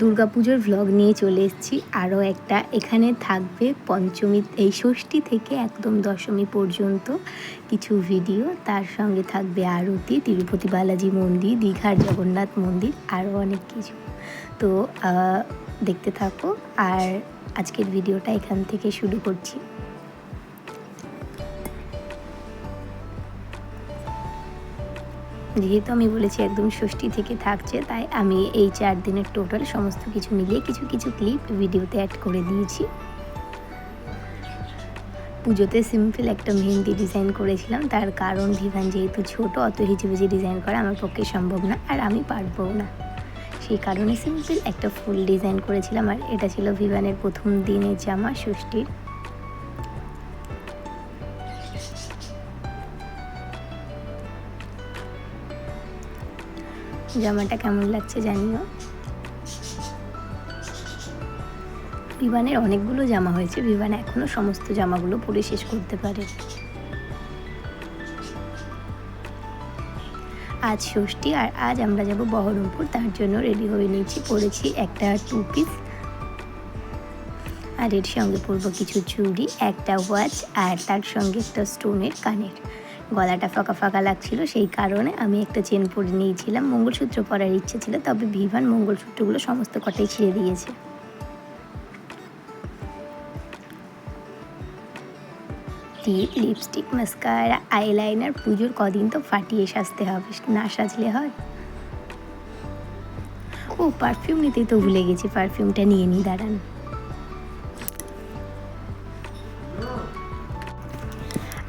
দুর্গাপুজোর ভ্লগ নিয়ে চলে এসেছি। আরও একটা এখানে থাকবে পঞ্চমী, এই ষষ্ঠী থেকে একদম দশমী পর্যন্ত কিছু ভিডিও তার সঙ্গে থাকবে আরতি, তিরুপতি বালাজি মন্দির, দীঘার জগন্নাথ মন্দির, আরও অনেক কিছু। তো দেখতে থাকো। আর আজকের ভিডিওটা এখান থেকে শুরু করছি। যেহেতু আমি বলেছি একদম ষষ্ঠী থেকে থাকছে, তাই আমি এই চার দিনের টোটাল সমস্ত কিছু মিলিয়ে কিছু কিছু ক্লিপ ভিডিওতে অ্যাড করে দিয়েছি। পুজোতে সিম্পল একটা মেহেন্দি ডিজাইন করেছিলাম, তার কারণ ভিভান যেহেতু ছোট, অত হিজিবিজি ডিজাইন করা আমার পক্ষে সম্ভব না, আর আমি পারবও না। সেই কারণে সিম্পল একটা ফুল ডিজাইন করেছিলাম, আর এটা ছিল ভিভানের প্রথম দিনের জামা ষষ্ঠীর। জামাটা কেমন লাগছে জানিও? বিমানের অনেকগুলো জামা হয়েছে। বিমান এখনও সমস্ত জামাগুলো পরে শেষ করতে পারে। আজ ষষ্ঠী আর আজ আমরা যাব বহরমপুর। তার জন্য রেডি হয়ে নিয়েছি। পরেছি একটা টু পিস আর এর সঙ্গে পরবো কিছু চুড়ি, একটা ওয়াচ আর তার সঙ্গে একটা স্টোনের কানের। গলাটা ফাঁকা ফাঁকা লাগছিল, সেই কারণে আমি একটা চেন পরে নিয়েছিলাম। মঙ্গলসূত্র পরার ইচ্ছে ছিল, তবে ভিভান মঙ্গলসূত্রগুলো সমস্ত কটাই ছিঁড়ে দিয়েছে। টিপ লিপস্টিক মাস্কারা আইলাইনার পুজোর কদিন তো ফাটিয়ে সাজতে হবে, না সাজলে হয়। ও পারফিউম নিতেই তো ভুলে গেছি পারফিউমটা নিয়ে নিই দাঁড়ান।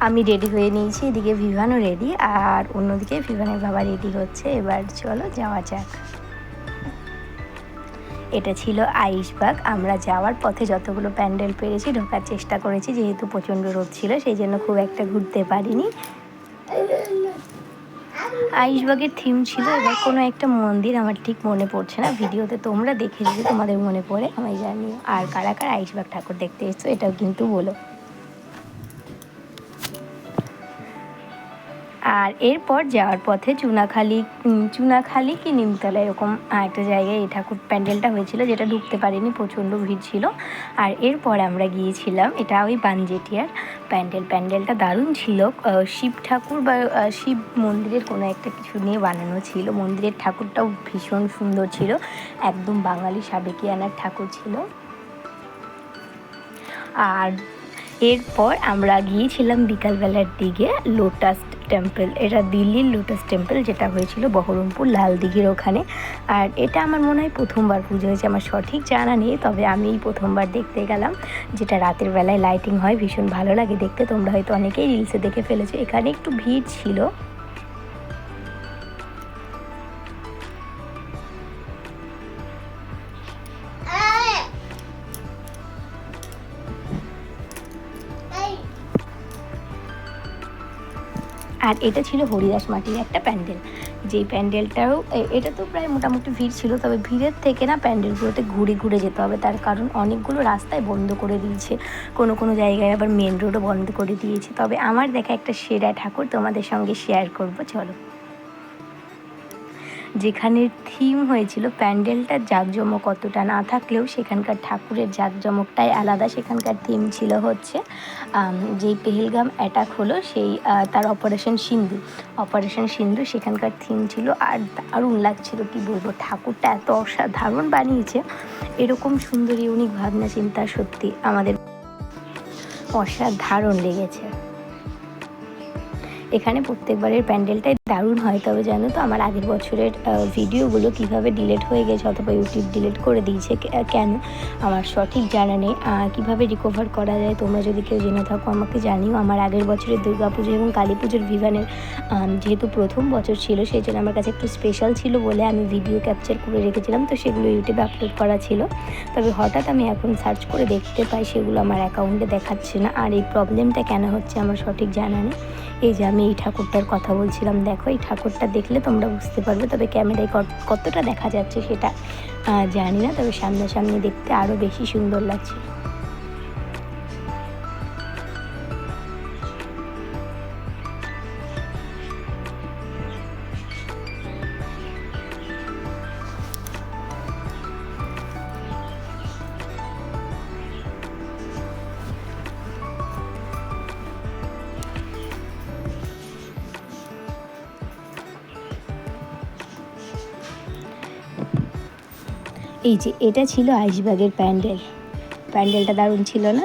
আমি রেডি হয়ে নিয়েছি, এদিকে ভিভানও রেডি আর অন্যদিকে ভিভানের বাবা রেডি হচ্ছে। এবার চলো যাওয়া যাক। এটা ছিল আইসবাগ। আমরা যাওয়ার পথে যতগুলো প্যান্ডেল পেরেছি, ঢোকার চেষ্টা করেছি, যেহেতু প্রচণ্ড রোদ ছিল, সেই জন্য খুব একটা ঘুরতে পারিনি। আইসবাগের থিম ছিল, এবার কোনো একটা মন্দির আমার ঠিক মনে পড়ছে না। ভিডিওতে তোমরা দেখে যদি তোমাদের মনে পড়ে, আমায় জানিও। আর কারা কারা আইসবাগ ঠাকুর দেখতে এসছো, এটাও কিন্তু বলো। আর এরপর যাওয়ার পথে চুনাখালি চুনাখালি কি নিমতলা এরকম একটা জায়গায় এই ঠাকুর প্যান্ডেলটা হয়েছিল, যেটা ঢুকতে পারিনি, প্রচণ্ড ভিড় ছিল। আর এরপর আমরা গিয়েছিলাম, এটা ওই বানজেটিয়ার প্যান্ডেল। প্যান্ডেলটা দারুণ ছিল। শিব ঠাকুর বা শিব মন্দিরের কোনো একটা কিছু নিয়ে বানানো ছিল। মন্দিরের ঠাকুরটাও ভীষণ সুন্দর ছিল। একদম বাঙালি সাবেকিয়ানার ঠাকুর ছিল। আর এরপর আমরা গিয়েছিলাম বিকালবেলার দিকে, লোটাস টেম্পল, এটা দিল্লির লোটাস টেম্পল যেটা হয়েছিল বহরমপুর লাল দিঘির ওখানে। আর এটা আমার মনে হয় প্রথমবার পুজো হয়েছে, আমার সঠিক জানা নেই, তবে আমি এই প্রথমবার দেখতে গেলাম, যেটা রাতের বেলায় লাইটিং হয়, ভীষণ ভালো লাগে দেখতে। তোমরা হয়তো অনেকেই রিলসে দেখে ফেলেছো, এখানে একটু ভিড় ছিল। আর এটা ছিল হরিদাস মাটির একটা প্যান্ডেল। যেই প্যান্ডেলটাও এটা তো প্রায় মোটামুটি ভিড় ছিল, তবে ভিড়ের থেকে না প্যান্ডেলগুলোতে ঘুরে ঘুরে যেতে হবে। তার কারণ অনেকগুলো রাস্তায় বন্ধ করে দিয়েছে। কোনো কোনো জায়গায় আবার মেন রোডও বন্ধ করে দিয়েছে। তবে আমার দেখা একটা সেরা ঠাকুর তোমাদের সঙ্গে শেয়ার করব, চলো। যেখানের থিম হয়েছিল প্যান্ডেলটার জাঁকজমক অতটা না থাকলেও সেখানকার ঠাকুরের জাঁকজমকটাই আলাদা, সেখানকার থিম ছিল হচ্ছে যেই পেহেলগাম অ্যাটাক হলো সেই তার অপারেশন সিন্ধু। অপারেশন সিন্ধু সেখানকার থিম ছিল। আর দারুণ লাগছিল, কি বলব, ঠাকুরটা এত অসাধারণ বানিয়েছে। এরকম সুন্দর ইউনিক ভাবনা চিন্তা সত্যি আমাদের অসাধারণ লেগেছে। এখানে প্রত্যেকবারের প্যান্ডেলটাই দারুণ হয়। তবে জানো তো, আমার আগের বছরের ভিডিওগুলো কীভাবে ডিলেট হয়ে গেছে অথবা ইউটিউব ডিলিট করে দিয়েছে কেন, আমার সঠিক জানা নেই। কীভাবে রিকভার করা যায় তোমরা যদি কেউ জেনে থাকো, আমাকে জানিও। আমার আগের বছরের দুর্গাপুজো এবং কালী পুজোর ভিভানের যেহেতু প্রথম বছর ছিল, সেই জন্য আমার কাছে একটু স্পেশাল ছিল বলে আমি ভিডিও ক্যাপচার করে রেখেছিলাম, তো সেগুলো ইউটিউবে আপলোড করা ছিল। তবে হঠাৎ আমি এখন সার্চ করে দেখতে পাই, সেগুলো আমার অ্যাকাউন্টে দেখাচ্ছে না। আর এই প্রবলেমটা কেন হচ্ছে আমার সঠিক জানা নেই। এই যে আমি এই ঠাকুরটার কথা বলছিলাম, দেখো এই ঠাকুরটা দেখলে তোমরা বুঝতে পারবে তবে ক্যামেরায় কত- কতটা দেখা যাচ্ছে সেটা জানি না, তবে সামনাসামনি দেখতে আরও বেশি সুন্দর লাগছে। এই যে, এটা ছিল আইসবাগের প্যান্ডেল। প্যান্ডেলটা দারুণ ছিল না?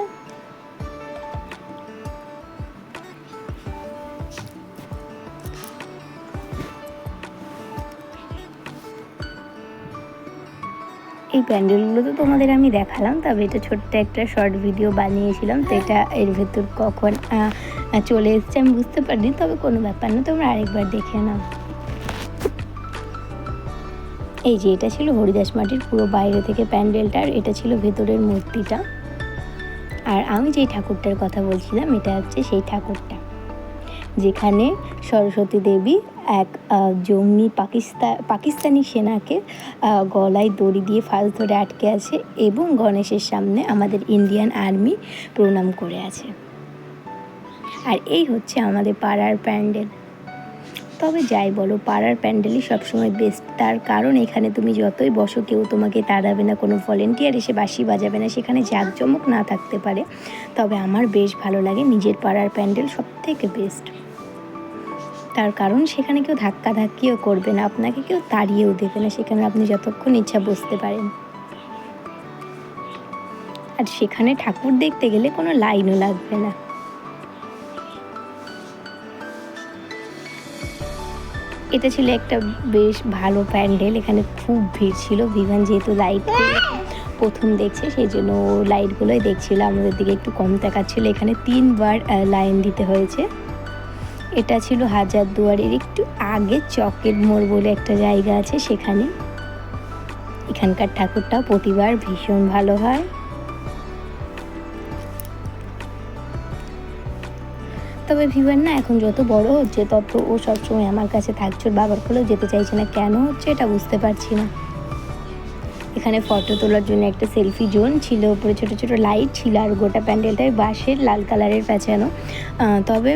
এই প্যান্ডেলগুলো তো তোমাদের আমি দেখালাম, তবে এটা ছোট্ট একটা শর্ট ভিডিও বানিয়েছিলাম, তো এটা এর ভেতর কখন চলে এসছে আমি বুঝতে পারিনি, তবে কোনো ব্যাপার না, তোমরা আরেকবার দেখে নাও। এই যে এটা ছিল হরিদাস মাটির পুরো বাইরে থেকে প্যান্ডেলটা, আর এটা ছিল ভেতরের মূর্তিটা। আর আমি যেই ঠাকুরটার কথা বলছিলাম, এটা হচ্ছে সেই ঠাকুরটা। যেখানে সরস্বতী দেবী এক জঙ্গি পাকিস্তান পাকিস্তানি সেনাকে গলায় দড়ি দিয়ে ফাঁস ধরে আটকে আছে এবং গণেশের সামনে আমাদের ইন্ডিয়ান আর্মি প্রণাম করে আছে। আর এই হচ্ছে আমাদের পাড়ার প্যান্ডেল। তবে যাই বলো, পাড়ার প্যান্ডেলই সবসময় বেস্ট তার কারণ এখানে তুমি যতই বসো, কেউ তোমাকে তাড়াবে না, কোনো ভলেন্টিয়ার এসে বাসি বাজাবে না, সেখানে জাঁকজমক না থাকতে পারে। তবে আমার বেশ ভালো লাগে নিজের পাড়ার প্যান্ডেল সব থেকে বেস্ট তার কারণ সেখানে কেউ ধাক্কা ধাক্কিও করবে না, আপনাকে কেউ তাড়িয়েও দেবে না, সেখানে আপনি যতক্ষণ ইচ্ছা বসতে পারেন। আর সেখানে ঠাকুর দেখতে গেলে কোনো লাইনও লাগবে না। এটা ছিল একটা বেশ ভালো প্যান্ডেল। এখানে খুব ভিড় ছিল। বিমান যেহেতু লাইট প্রথম দেখছে সেই জন্য লাইটগুলোই দেখছিল। আমাদের দিকে একটু কম দেখাচ্ছিল এখানে তিনবার লাইন দিতে হয়েছে। এটা ছিল হাজার দুয়ারের একটু আগে চকের মোড় বলে একটা জায়গা আছে সেখানে। এখানকার ঠাকুরটাও প্রতিবার ভীষণ ভালো হয়। তবে ভিভান না, এখন যত বড় হচ্ছে, তত ও সবসময় আমার কাছে থাকছে, ওর বাবার কোলেও যেতে চাইছে না। কেন হচ্ছে এটা বুঝতে পারছি না। এখানে ফটো তোলার জন্য একটা সেলফি জোন ছিল, উপরে ছোট ছোট লাইট ছিল, আর গোটা প্যান্ডেলটাই বাঁশের, লাল কালারের পেঁচানো তবে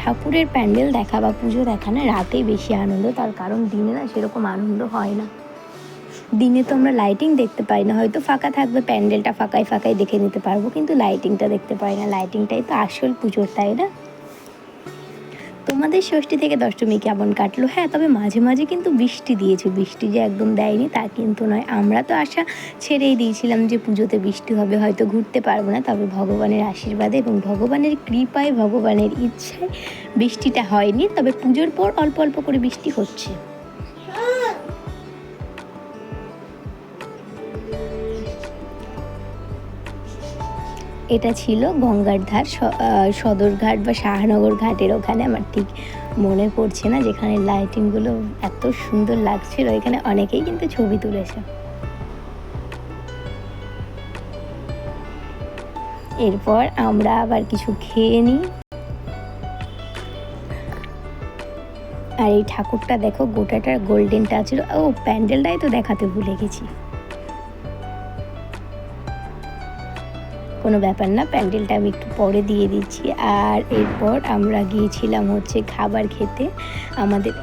ঠাকুরের প্যান্ডেল দেখা বা পুজো দেখা না, রাতেই বেশি আনন্দ, তার কারণ দিনে না সেরকম আনন্দ হয় না। দিনে তো আমরা লাইটিং দেখতে পাই না, হয়তো ফাঁকা থাকবে, প্যান্ডেলটা ফাঁকায় ফাঁকায় দেখে নিতে পারব, কিন্তু লাইটিংটা দেখতে পাই না। লাইটিংটাই তো আসল পুজোর, তাই না? তোমাদের ষষ্ঠী থেকে দশমী কেমন কাটলো? হ্যাঁ তবে মাঝে মাঝে কিন্তু বৃষ্টি দিয়েছে। বৃষ্টি যে একদম দেয়নি, তা কিন্তু নয়। আমরা তো আশা ছেড়েই দিয়েছিলাম যে পুজোতে বৃষ্টি হবে, হয়তো ঘুরতে পারব না। তবে ভগবানের আশীর্বাদে এবং ভগবানের কৃপায়, ভগবানের ইচ্ছায় বৃষ্টিটা হয়নি। তবে পুজোর পর অল্প অল্প করে বৃষ্টি হচ্ছে। এটা ছিল গঙ্গার ধার সদরঘাট বা শাহনগর ঘাটের ওখানে আমার ঠিক মনে পড়ছে না যেখানে লাইটিংগুলো এত সুন্দর লাগছিল, এখানে অনেকেই কিন্তু ছবি তুলেছে। এরপর আমরা আবার কিছু খেয়ে নিই। আর এই ঠাকুরটা দেখো গোটাটা গোল্ডেন ছিল ও, প্যান্ডেলটাই তো দেখাতে ভুলে গেছি। কোনো ব্যাপার না, প্যান্ডেলটা আমি একটু পরে দিয়ে দিচ্ছি। আর এরপর আমরা গিয়েছিলাম হচ্ছে খাবার খেতে আমাদের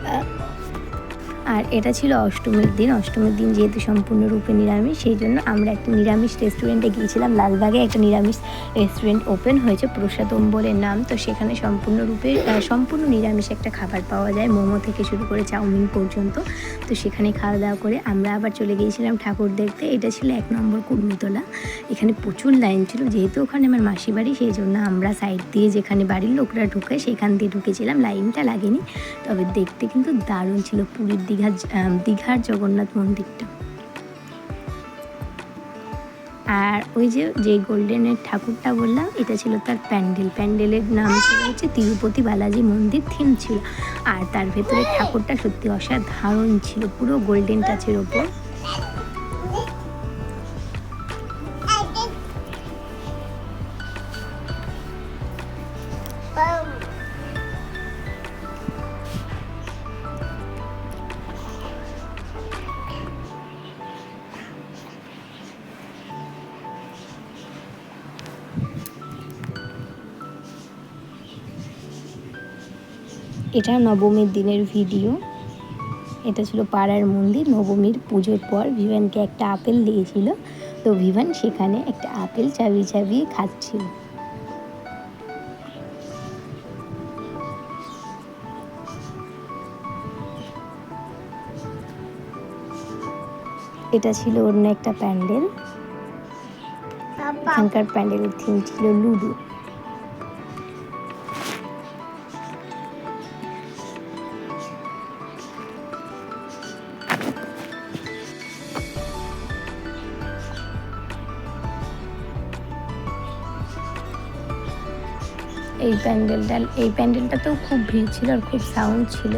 আর এটা ছিল অষ্টমীর দিন। অষ্টমীর দিন যেহেতু সম্পূর্ণরূপে নিরামিষ, সেই জন্য আমরা একটা নিরামিষ রেস্টুরেন্টে গিয়েছিলাম। লালবাগে একটা নিরামিষ রেস্টুরেন্ট ওপেন হয়েছে প্রসাদম বলে নাম। তো সেখানে সম্পূর্ণরূপে সম্পূর্ণ নিরামিষ একটা খাবার পাওয়া যায়, মোমো থেকে শুরু করে চাউমিন পর্যন্ত। তো সেখানে খাওয়া দাওয়া করে আমরা আবার চলে গিয়েছিলাম ঠাকুর দেখতে। এটা ছিল এক নম্বর কুর্মিতলা এখানে প্রচুর লাইন ছিল, যেহেতু ওখানে আমার মাসি বাড়ি, সেই জন্য আমরা সাইড দিয়ে যেখানে বাড়ির লোকরা ঢুকে, সেখান দিয়ে ঢুকেছিলাম। লাইনটা লাগেনি, তবে দেখতে কিন্তু দারুণ ছিল। পুরীর দীঘার আহ, দীঘার জগন্নাথ মন্দিরটা। আর ওই যে যে গোল্ডেনের ঠাকুরটা বললাম এটা ছিল তার প্যান্ডেল। প্যান্ডেলের নাম ছিল হচ্ছে তিরুপতি বালাজি মন্দির থিম ছিল। আর তার ভেতরে ঠাকুরটা সত্যি অসাধারণ ছিল পুরো গোল্ডেন টাচের ওপর। এটা নবমীর দিনের ভিডিও। এটা ছিল পাড়ার মন্দির নবমীর পুজোর পর ভিভানকে একটা আপেল দিয়েছিল। তো ভিভান সেখানে একটা আপেল চাবিয়ে চাবিয়ে খাচ্ছিল। এটা ছিল অন্য একটা প্যান্ডেল। এখানকার প্যান্ডেলের থিম ছিল লুডো। এই প্যান্ডেলটা, এই প্যান্ডেলটাতেও খুব ভিড় ছিল আর খুব সাউন্ড ছিল।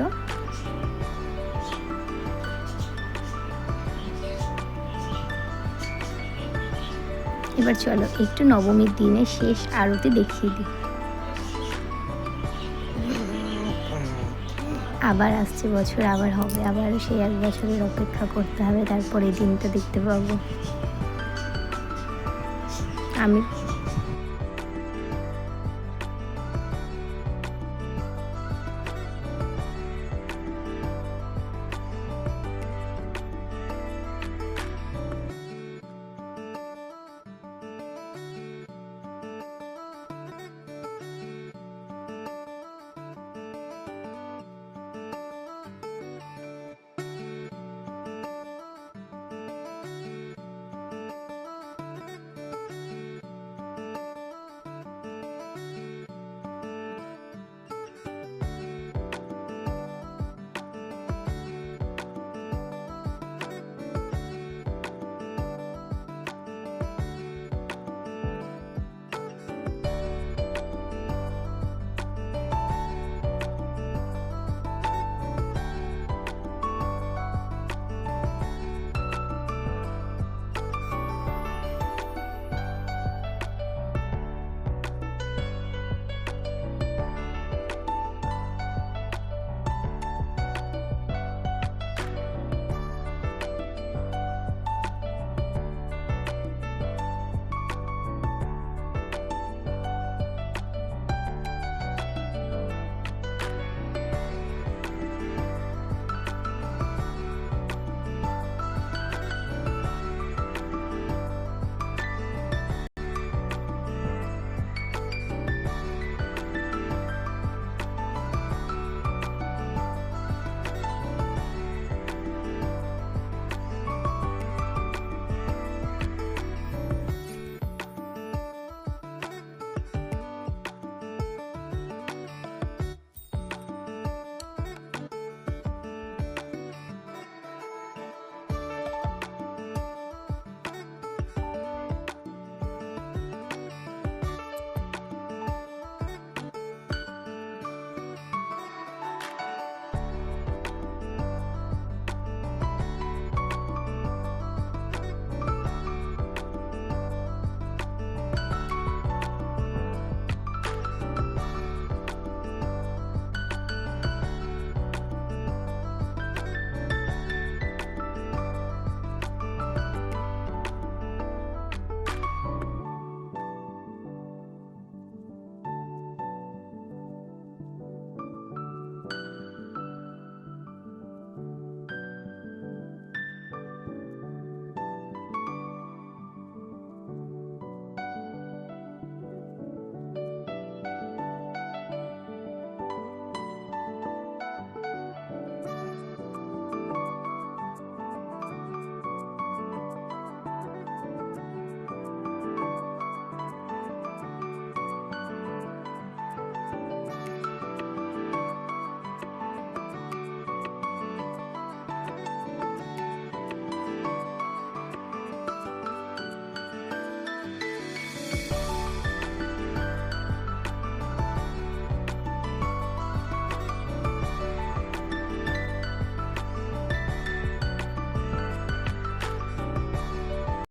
এবার চলো, একটু নবমীর দিনে শেষ আরতি দেখিয়ে দিই। আবার আসছে বছর, আবার হবে, আবার সেই এক বছরের অপেক্ষা করতে হবে, তারপরে দিনটা দেখতে পাবো। আমি